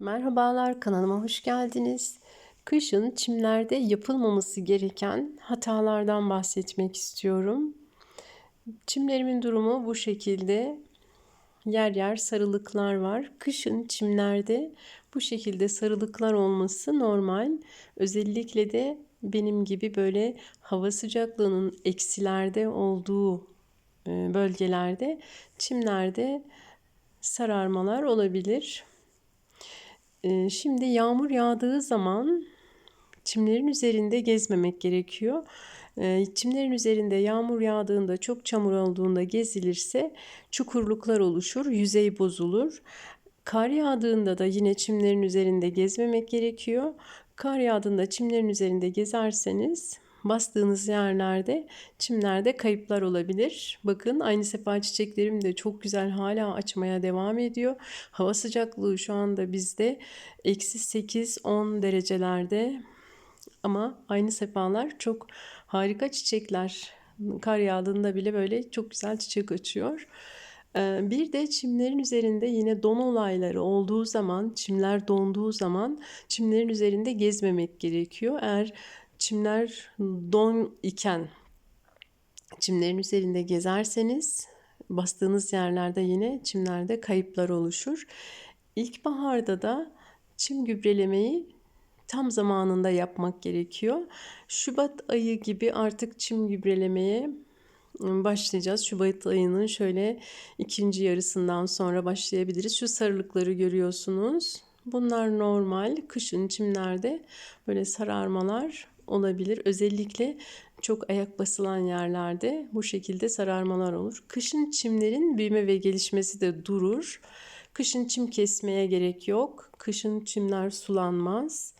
Merhabalar, kanalıma hoş geldiniz. Kışın çimlerde yapılmaması gereken hatalardan bahsetmek istiyorum. Çimlerimin durumu bu şekilde. Yer yer sarılıklar var. Kışın çimlerde bu şekilde sarılıklar olması normal. Özellikle de benim gibi böyle hava sıcaklığının eksilerde olduğu e, bölgelerde çimlerde sararmalar olabilir. Şimdi yağmur yağdığı zaman çimlerin üzerinde gezmemek gerekiyor. Çimlerin üzerinde yağmur yağdığında çok çamur olduğunda gezilirse çukurluklar oluşur, yüzey bozulur. Kar yağdığında da yine çimlerin üzerinde gezmemek gerekiyor. Kar yağdığında çimlerin üzerinde gezerseniz bastığınız yerlerde çimlerde kayıplar olabilir. Bakın aynı sefa çiçeklerim de çok güzel hala açmaya devam ediyor. Hava sıcaklığı şu anda bizde eksi 8-10 derecelerde ama aynı sefalar çok harika çiçekler. Kar yağdığında bile böyle çok güzel çiçek açıyor. Ee, bir de çimlerin üzerinde yine don olayları olduğu zaman, çimler donduğu zaman çimlerin üzerinde gezmemek gerekiyor. Eğer çimler don iken çimlerin üzerinde gezerseniz bastığınız yerlerde yine çimlerde kayıplar oluşur. İlkbaharda da çim gübrelemeyi tam zamanında yapmak gerekiyor. Şubat ayı gibi artık çim gübrelemeye başlayacağız. Şubat ayının şöyle ikinci yarısından sonra başlayabiliriz. Şu sarılıkları görüyorsunuz. Bunlar normal. Kışın çimlerde böyle sararmalar olabilir. Özellikle çok ayak basılan yerlerde bu şekilde sararmalar olur. Kışın çimlerin büyüme ve gelişmesi de durur. Kışın çim kesmeye gerek yok. Kışın çimler sulanmaz.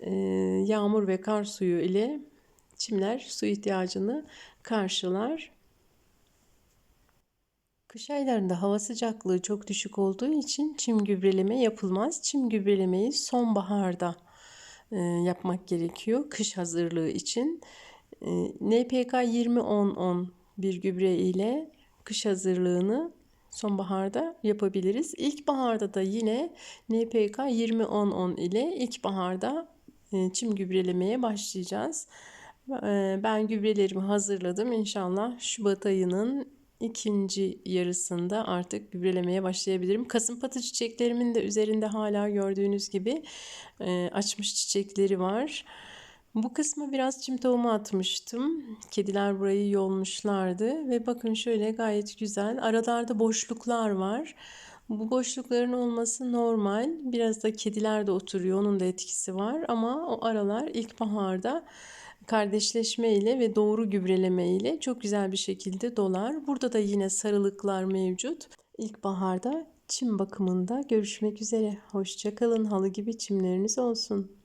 Ee, yağmur ve kar suyu ile çimler su ihtiyacını karşılar. Kış aylarında hava sıcaklığı çok düşük olduğu için çim gübreleme yapılmaz. Çim gübrelemeyi sonbaharda yapmak gerekiyor kış hazırlığı için. E, NPK 20-10-10 bir gübre ile kış hazırlığını sonbaharda yapabiliriz. İlkbaharda da yine NPK 20-10-10 ile ilkbaharda e, çim gübrelemeye başlayacağız. Ben gübrelerimi hazırladım. İnşallah Şubat ayının ikinci yarısında artık gübrelemeye başlayabilirim. Kasım patı çiçeklerimin de üzerinde hala gördüğünüz gibi e, açmış çiçekleri var. Bu kısmı biraz çim tohumu atmıştım. Kediler burayı yolmuşlardı ve bakın şöyle gayet güzel. Aralarda boşluklar var. Bu boşlukların olması normal. Biraz da kediler de oturuyor. Onun da etkisi var ama o aralar ilkbaharda kardeşleşme ile ve doğru gübreleme ile çok güzel bir şekilde dolar. Burada da yine sarılıklar mevcut. İlkbaharda çim bakımında görüşmek üzere. Hoşçakalın. Halı gibi çimleriniz olsun.